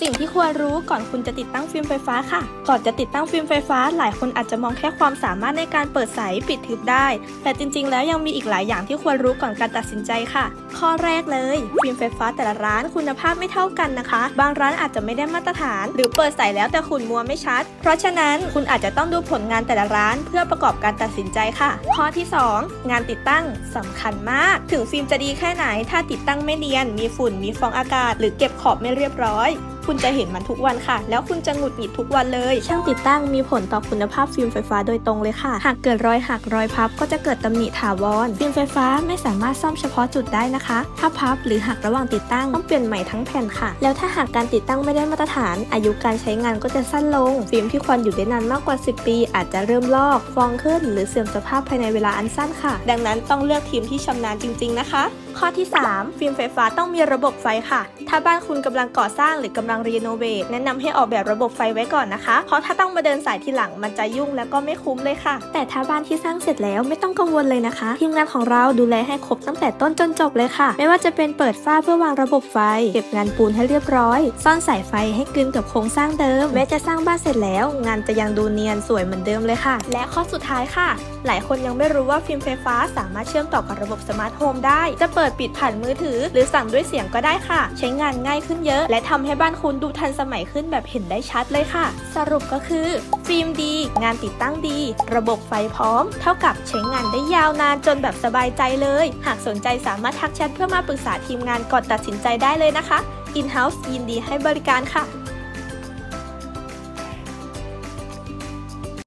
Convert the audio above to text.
สิ่งที่ควรรู้ก่อนคุณจะติดตั้งฟิล์มไฟฟ้าค่ะ ก่อนจะติดตั้งฟิล์มไฟฟ้า หลายคนอาจจะมองแค่ความสามารถในการเปิดใสปิดทึบได้ แต่จริง ๆ แล้วยังมีอีกหลายอย่างที่ควรรู้ก่อนการตัดสินใจค่ะ ข้อแรกเลย ฟิล์มไฟฟ้าแต่ละร้านคุณภาพไม่เท่ากันนะคะ บางร้านอาจจะไม่ได้มาตรฐาน หรือเปิดใสแล้วแต่ขุ่นมัวไม่ชัด เพราะฉะนั้นคุณอาจจะต้องดูผลงานแต่ละร้าน เพื่อประกอบการตัดสินใจค่ะ ข้อที่ 2 งานติดตั้งสำคัญมาก ถึงฟิล์มจะดีแค่ไหน ถ้าติดตั้งไม่เนียน มีฝุ่นมีฟองอากาศ หรือเก็บขอบไม่เรียบร้อย คุณจะเห็นมันทุกวันค่ะ แล้วคุณจะหงุดหงิดทุกวันเลย ช่างติดตั้งมีผลต่อคุณภาพฟิล์มไฟฟ้าโดยตรงเลยค่ะ หากเกิดรอยหักรอยพับก็จะเกิดตำหนิถาวร ฟิล์มไฟฟ้าไม่สามารถซ่อมเฉพาะจุดได้นะคะ ถ้าพับหรือหักระหว่างติดตั้งต้องเปลี่ยนใหม่ทั้งแผ่นค่ะ แล้วถ้าหากการติดตั้งไม่ได้มาตรฐาน อายุการใช้งานก็จะสั้นลง ฟิล์มที่ควรอยู่ได้นานมากกว่า 10 ปี อาจจะเริ่มลอกฟองขึ้น หรือเสื่อมสภาพภายในเวลาอันสั้นค่ะ ดังนั้นต้องเลือกทีมที่ชำนาญจริง ๆนะคะ ข้อที่ 3 ฟิล์มไฟฟ้าต้องมีระบบไฟค่ะ ถ้าบ้านคุณกำลังก่อสร้างหรือกำลังรีโนเวทแนะนำให้ออกแบบระบบไฟไว้ก่อนนะคะ เพราะถ้าต้องมาเดินสายทีหลังมันจะยุ่งแล้วก็ไม่คุ้มเลยค่ะ แต่ถ้าบ้านที่สร้างเสร็จแล้วไม่ต้องกังวลเลยนะคะ ทีมงานของเราดูแลให้ครบตั้งแต่ต้นจนจบเลยค่ะ ไม่ว่าจะเป็นเปิดฝ้าเพื่อวางระบบไฟ เก็บงานปูนให้เรียบร้อย ซ่อนสายไฟให้กลืนกับโครงสร้างเดิม แม้จะสร้างบ้านเสร็จแล้ว งานจะยังดูเนียนสวยเหมือนเดิมเลยค่ะ และข้อสุดท้ายค่ะ หลายคนยังไม่รู้ว่าฟิล์มไฟฟ้าสามารถเชื่อมต่อกับระบบสมาร์ทโฮมได้ จะเปิดปิดผ่านมือถือ หรือสั่งด้วยเสียงก็ได้ค่ะ ใช้งานง่ายขึ้นเยอะ และทำให้บ้านคุณดูทันสมัยขึ้นแบบเห็นได้ชัดเลยค่ะ สรุปก็คือ ฟิล์มดี งานติดตั้งดี ระบบไฟพร้อม เท่ากับใช้งานได้ยาวนานจนแบบสบายใจเลย หากสนใจสามารถทักแชทเพื่อมาปรึกษาทีมงานก่อนตัดสินใจได้เลยนะคะ In-house ยินดีให้บริการค่ะ